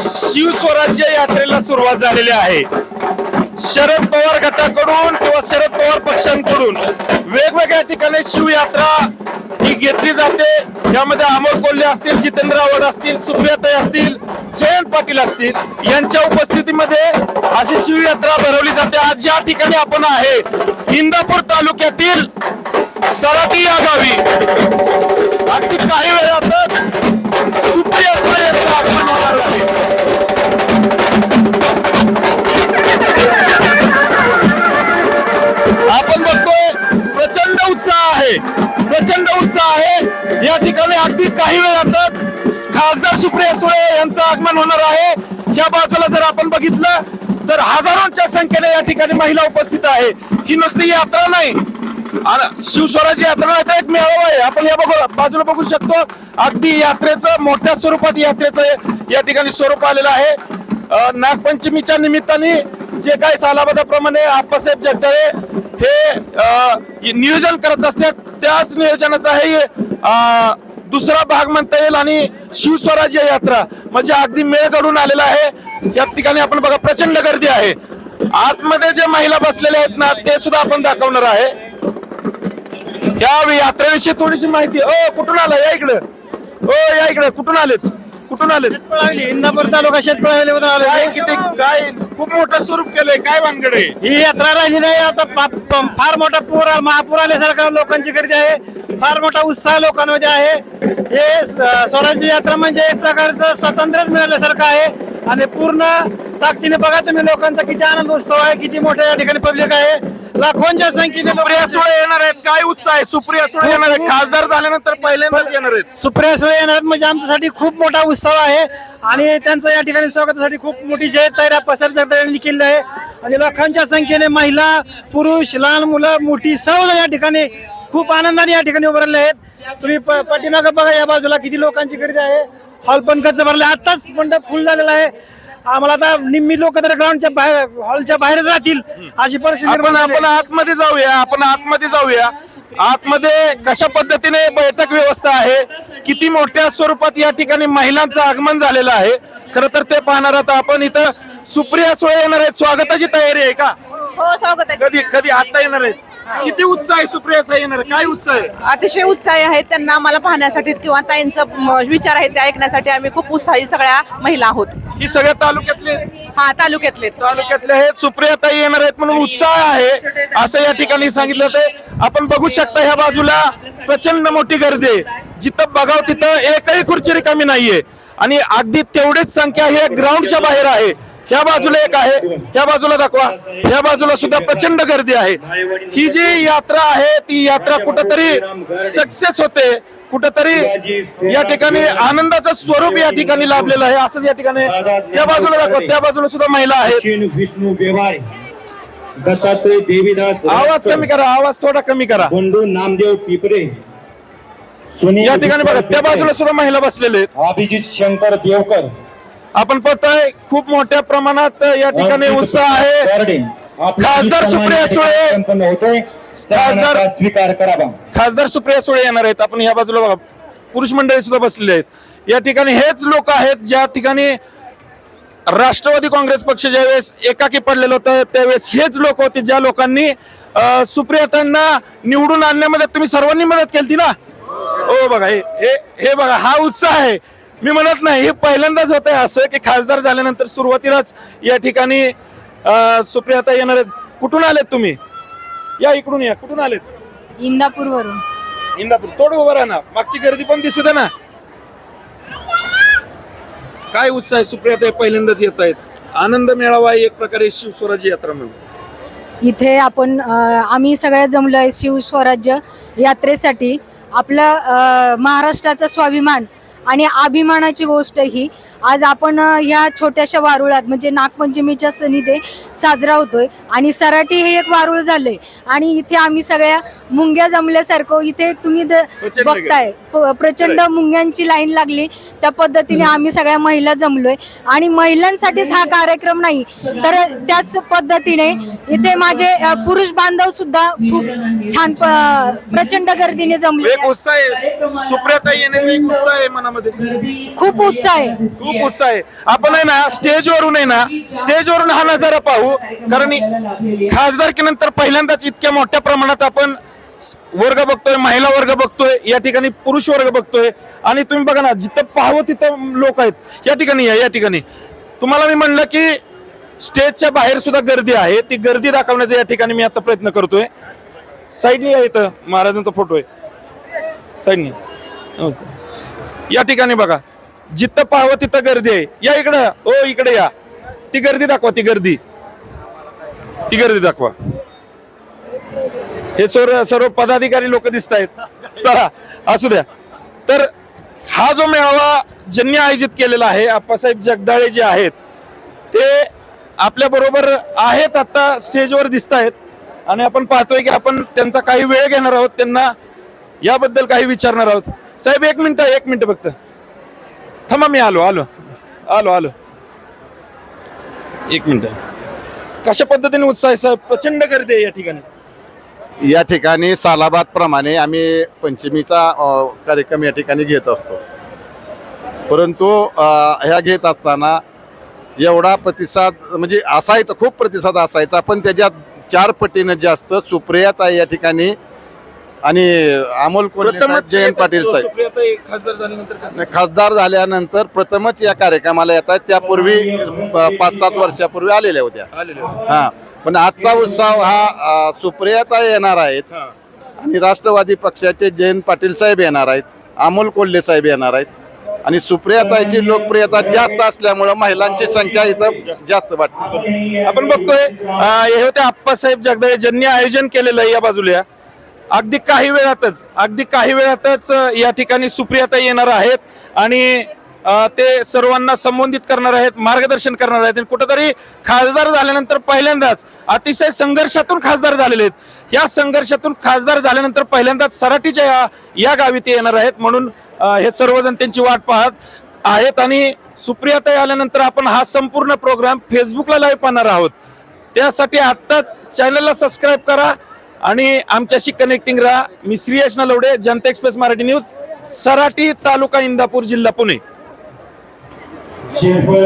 शिवस्वराज्य यात्रेला सुरुवात झालेली आहे. शरद पवार गटाकडून किंवा शरद पवार पक्षांकडून वेगवेगळ्या ठिकाणी शिवयात्रा ही घेतली जाते. यामध्ये अमोल कोल्हे असतील जितेंद्र आव्हाड असतील सुप्रियाताई असतील जयंत पाटील असतील यांच्या उपस्थितीमध्ये अशी शिवयात्रा भरवली जाते. आज ज्या ठिकाणी आपण आहे इंदापूर तालुक्यातील सराटी या गावी. प्रचंड उत्साह आहे. या ठिकाणी अगदी काही वेळातच खासदार सुप्रिया सुळे यांचं आगमन होणार आहे. या बाजूला जर आपण बघितलं तर हजारोंच्या संख्येने या ठिकाणी महिला उपस्थित आहे. ही नुसती यात्रा नाही. आणि यात्रा नाही तर एक मेळावा आहे. आपण या बघू बाजूला बघू शकतो. अगदी यात्रेचं मोठ्या स्वरूपात यात्रेचं या ठिकाणी स्वरूप आलेलं आहे. नागपंचमीच्या निमित्ताने जे काही सालाबादाप्रमाणे आप्पासाहेब जगदळे हे नियोजन करत असतात त्याच नियोजनाचा हे दुसरा भाग म्हणता येईल आणि शिवस्वराज्य यात्रा म्हणजे अगदी मेळ घडून आलेला आहे. या ठिकाणी आपण बघा प्रचंड गर्दी आहे. आतमध्ये जे महिला बसलेल्या आहेत ना ते सुद्धा आपण दाखवणार आहे. या यात्रेविषयी थोडीशी माहिती. ओ कुठून आला? या इकडे. ओ या इकडे. कुठून आलेत? कुठून आलेत पळावली इंदापूर तालुका शेतपळावली मधून आलो. काय किती काय खूप मोठं स्वरूप केलंय. काय भानगडे? ही यात्रा राहिली नाही. आता पा- प- फार मोठा पूर महापूर आल्यासारखा लोकांची गर्दी आहे. फार मोठा उत्साह लोकांमध्ये आहे. हे स- स्वराज्य यात्रा म्हणजे एक प्रकारचं स्वातंत्र्यच मिळाल्यासारखं आहे. आणि पूर्ण ताकदीने बघा तुम्ही लोकांचा किती आनंद उत्सव आहे किती मोठ्या या ठिकाणी पब्लिक आहे. लाखोंच्या संख्येने सुप्रिया सुळे येणार आहेत. काय उत्साह आहे? सुप्रिया सुळे येणार आहेत. खासदार झाल्यानंतर पहिल्यांदाच येणार आहेत. सुप्रिया सुळे येणार म्हणजे आमच्यासाठी खूप मोठा उत्सव आहे. आणि त्यांचं या ठिकाणी स्वागतासाठी खूप मोठी जय तयारी पसार जगदाळ्यांनी केली आहे. आणि लाखांच्या संख्येने महिला पुरुष लहान मुलं मोठी सर्व या ठिकाणी खूप आनंदाने या ठिकाणी उभं राहिले आहेत. तुम्ही पाठीमागं बघा या बाजूला किती लोकांची गर्दी आहे. हॉल पण गच्च भरले. आताच मंडप फुल झालेला आहे. आम्हाला आता निम्मी लोक तर ग्राउंडच्या बाहेर हॉलच्या बाहेरच राहतील. अशी परिस्थिती आपण निर्माण झाली आपण आहे. आतमध्ये जाऊया आपण आतमध्ये जाऊया. आतमध्ये कशा पद्धतीने बैठक व्यवस्था आहे? किती मोठ्या स्वरूपात या ठिकाणी महिलांचं आगमन झालेलं आहे? खर तर ते पाहणार आहोत आपण इथं सुप्रिया सुळे येणार आहेत. स्वागताची तयारी आहे का? हो स्वागत आहे. कधी कधी आता येणार आहेत? किती उत्साह आहे सुप्रियाचा येणार? काय उत्साह? आहे अतिशय उत्साही आहेत त्यांना आम्हाला पाहण्यासाठी किंवा ताईंचं म, विचार आहेत ते ऐकण्यासाठी आम्ही खूप उत्साही सगळ्या महिला आहोत. ही सगळ्या तालुक्यातले? हा तालुक्यातले तालुक्यातले हे सुप्रियाताई येणार आहेत म्हणून उत्साह आहे असं या ठिकाणी सांगितलं ते. आपण बघू शकता ह्या बाजूला प्रचंड मोठी गर्दी आहे. जिथं बघाव तिथं एकही खुर्ची रिकामी नाहीये. आणि अगदी तेवढीच संख्या हे ग्राउंडच्या बाहेर आहे. ह्या बाजूला एक आहे. ह्या बाजूला दाखवा. ह्या बाजूला सुद्धा प्रचंड गर्दी आहे. ही जी यात्रा आहे ती यात्रा कुठंतरी सक्सेस होते. कुठंतरी या ठिकाणी आनंदाचं स्वरूप या ठिकाणी लाभलेलं आहे. असंच या ठिकाणी त्या बाजूला दाखवा. त्या बाजूला सुद्धा महिला आहेत. व्यवहारे. दत्तात्रय देवीदास आवाज कमी करा. आवाज थोडा कमी करा. बंडू नामदेव पिपरे. या ठिकाणी बघा. त्या बाजूला सुद्धा महिला बसलेले आहेत. अभिजित शंकर देवकर. आपण पाहतोय खूप मोठ्या प्रमाणात या ठिकाणी उत्साह आहे. गार्डे. आपला खासदार सुप्रिया सुळे. सन्मानाचा स्वीकार करावा खासदार सुप्रिया सुळे येणार आहेत. आपण या बाजूला बघा. पुरुष मंडळी सुद्धा बसलेले आहेत. या ठिकाणी हेच लोक आहेत ज्या ठिकाणी राष्ट्रवादी काँग्रेस पक्ष ज्यावेळेस एकाकी पडलेलं होतं त्यावेळेस हेच लोक होते ज्या लोकांनी सुप्रियातांना निवडून आणण्यामध्ये तुम्ही सर्वांनी मदत केली ना? हो बघा हे हे- हे बघा हा उत्साह आहे. मी म्हणत नाही हे पहिल्यांदाच होत आहे असं की खासदार झाल्यानंतर सुरुवातीलाच या ठिकाणी सुप्रियाता येणार. आहेत कुठून आलेत तुम्ही? या इकडून या. कुठून आलेत? इंदापूरवरून. इंदापूर. थोडं उभं राहा ना मागची गर्दी पण दिसू दे ना. काय उत्साह आहे सुप्रियाताई पहिल्यांदाच येत आहेत. आनंद मेळावा एक प्रकारे शिवस्वराज्य यात्रा म्हणून. इथे आपण आम्ही सगळ्या जमलो आहे शिवस्वराज्य यात्रेसाठी. आपलं महाराष्ट्राचा स्वाभिमान आणि अभिमानाची गोष्ट ही आज आपण ह्या छोट्याशा वारुळात म्हणजे नागपंचमीच्या सणी ते साजरा होतोय. आणि सराटी हे एक वारुळ आहे आणि इथे आम्ही सगळ्या मुंग्या जमल्यासारखं इथे तुम्ही द- प्रचंड बघताय. प- प्रचंड मुंग्यांची लाईन लागली. त्या पद्धतीने आम्ही सगळ्या महिला जमलोय. आणि महिलांसाठीच हा कार्यक्रम नाही. तर त्याच पद्धतीने इथे माझे अ, पुरुष बांधव सुद्धा खूप छान प- प्रचंड गर्दीने जमले एक उत्साह आहे. सुप्रियाता येण्याचा एक उत्साह आहे मनामध्ये. खूप उत्साह आहे. खूप उत्साह आहे. आपण आहे ना स्टेजवरून आहे ना स्टेजवरून हा नजारा पाहू. कारण खासदारकीनंतर पहिल्यांदाच इतक्या मोठ्या प्रमाणात आपण वर्ग बघतोय महिला वर्ग बघतोय या ठिकाणी पुरुष वर्ग बघतोय. आणि तुम्ही बघा ना जिथं पाहावं तिथं लोक आहेत. या ठिकाणी या या ठिकाणी. तुम्हाला मी म्हणलं की स्टेजच्या बाहेर सुद्धा गर्दी आहे. ती गर्दी दाखवण्याचा या ठिकाणी मी आता प्रयत्न करतोय. साईडनी या इथं महाराजांचा फोटो आहे. साईडनी. नमस्ते. या ठिकाणी बघा जिथं पाहावं तिथं गर्दी आहे. या इकडं ओ इकडे या. ती गर्दी दाखवा ती गर्दी. ती गर्दी दाखवा. हे सर्व सर्व पदाधिकारी लोक दिसत आहेत. चला असू द्या. तर हा जो मेळावा ज्यांनी आयोजित केलेला आहे आप्पासाहेब जगदाळे जे आहेत ते आपल्या बरोबर आहेत आता स्टेजवर दिसत आहेत. आणि आपण पाहतोय की आपण त्यांचा काही वेळ घेणार आहोत त्यांना याबद्दल काही विचारणार आहोत. साहेब एक मिनिट एक मिनिट फक्त. थांबा मी आलो आलो. आलो आलो. एक मिनिट. कशा पद्धतीने उत्साह आहे साहेब? प्रचंड गर्दी आहे या ठिकाणी. या ठिकाणी सालाबादप्रमाणे आम्ही पंचमीचा कार्यक्रम या ठिकाणी घेत असतो. परंतु ह्या घेत असताना एवढा प्रतिसाद म्हणजे असायचा खूप प्रतिसाद असायचा पण त्याच्यात चार पटीनं जास्त सुप्रियाता या ठिकाणी आणि अमोल कोल्हे साहेब, प्रथमच जयंत पाटील साहेब. सुप्रियाताई खासदार झाल्यानंतर कसं? खासदार झाल्यानंतर प्रथमच या कार्यक्रमाला येतात त्यापूर्वी पाच सात वर्षापूर्वी आलेल्या होत्या. आलेले होते. हा पण आजचा उत्सव हा अ, सुप्रियाताई येणार आहेत. हा. आणि राष्ट्रवादी पक्षाचे जयंत पाटील साहेब येणार आहेत. अमोल कोल्हे साहेब येणार आहेत. आणि सुप्रियाताईची लोकप्रियता जास्त असल्यामुळं महिलांची संख्या इथं जास्त वाटते आपण बघतोय अं, हे होते आप्पासाहेब जगदाळे ज्यांनी आयोजन केलेलं आहे या बाजूला. अगदी काही वेळातच अगदी काही वेळातच या ठिकाणी सुप्रियाता येणार आहेत आणि ते सर्वांना संबोधित करणार आहेत मार्गदर्शन करणार आहेत. आणि कुठंतरी खासदार झाल्यानंतर पहिल्यांदाच अतिशय संघर्षातून खासदार झालेले आहेत. या संघर्षातून खासदार झाल्यानंतर पहिल्यांदाच सराटीच्या या या गावी ते येणार आहेत. म्हणून हे सर्वजण त्यांची वाट पाहत आहेत आणि सुप्रियाताई आल्यानंतर आपण हा संपूर्ण प्रोग्राम फेसबुकला लाईव्ह पाहणार आहोत. त्यासाठी आत्ताच चॅनलला सबस्क्राईब करा. आणि आमच्याशी कनेक्टिंग राहा. मी श्रीयश नलवडे जनता एक्सप्रेस मराठी न्यूज सराटी तालुका इंदापूर जिल्हा पुणे. शेरफळ